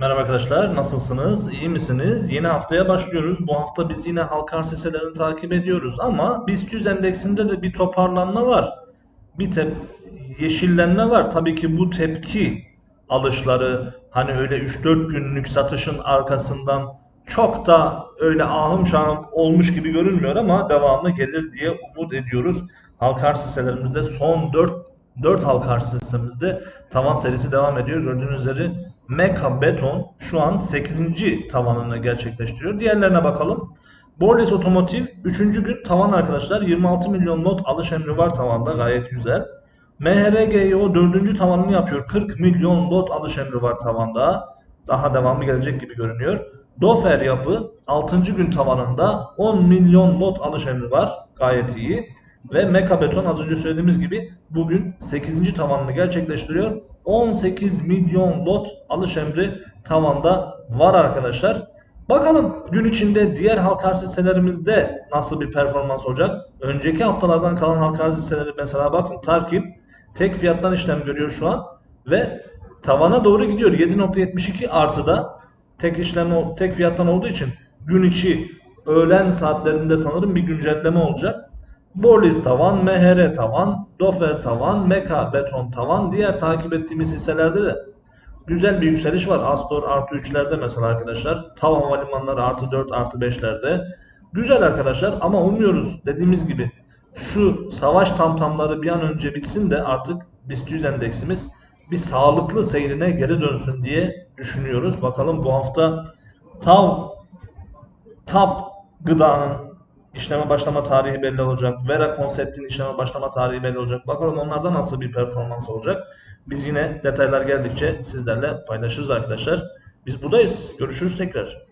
Merhaba arkadaşlar, nasılsınız? İyi misiniz? Yeni haftaya başlıyoruz. Bu hafta biz yine halka arz takip ediyoruz ama BIST 100 endeksinde de bir toparlanma var. Bir tep yeşillenme var. Tabii ki bu tepki alışları hani öyle 3-4 günlük satışın arkasından çok da öyle ahım şahım olmuş gibi görünmüyor ama devamı gelir diye umut ediyoruz. Halka arz son 4 4 halka arz hissemizde tavan serisi devam ediyor. Gördüğünüz üzere Meka Beton şu an 8. tavanını gerçekleştiriyor. Diğerlerine bakalım. Borles Otomotiv 3. gün tavan arkadaşlar. 26 milyon not alış emri var tavanda gayet güzel. MHRGO 4. tavanını yapıyor. 40 milyon lot alış emri var tavanda. Daha devamı gelecek gibi görünüyor. Dofer yapı 6. gün tavanında 10 milyon lot alış emri var. Gayet iyi. Ve Meka Beton az önce söylediğimiz gibi bugün 8. tavanını gerçekleştiriyor. 18 milyon lot alış emri tavanda var arkadaşlar. Bakalım gün içinde diğer halka arz hisselerimizde nasıl bir performans olacak? Önceki haftalardan kalan halka arz hisseleri mesela bakın Tarkim tek fiyattan işlem görüyor şu an ve tavana doğru gidiyor. 7.72 artıda tek işlem tek fiyattan olduğu için gün içi öğlen saatlerinde sanırım bir güncelleme olacak. Borlis tavan, MHR tavan, Dofer tavan, Meka beton tavan. Diğer takip ettiğimiz hisselerde de güzel bir yükseliş var. Astor artı 3'lerde mesela arkadaşlar. Tav havalimanları artı 4 artı 5'lerde. Güzel arkadaşlar ama umuyoruz dediğimiz gibi şu savaş tamtamları bir an önce bitsin de artık BIST 100 endeksimiz bir sağlıklı seyrine geri dönsün diye düşünüyoruz. Bakalım bu hafta Tav TAP gıdanın işleme başlama tarihi belli olacak. Vera konseptin işleme başlama tarihi belli olacak. Bakalım onlarda nasıl bir performans olacak. Biz yine detaylar geldikçe sizlerle paylaşırız arkadaşlar. Biz buradayız. Görüşürüz tekrar.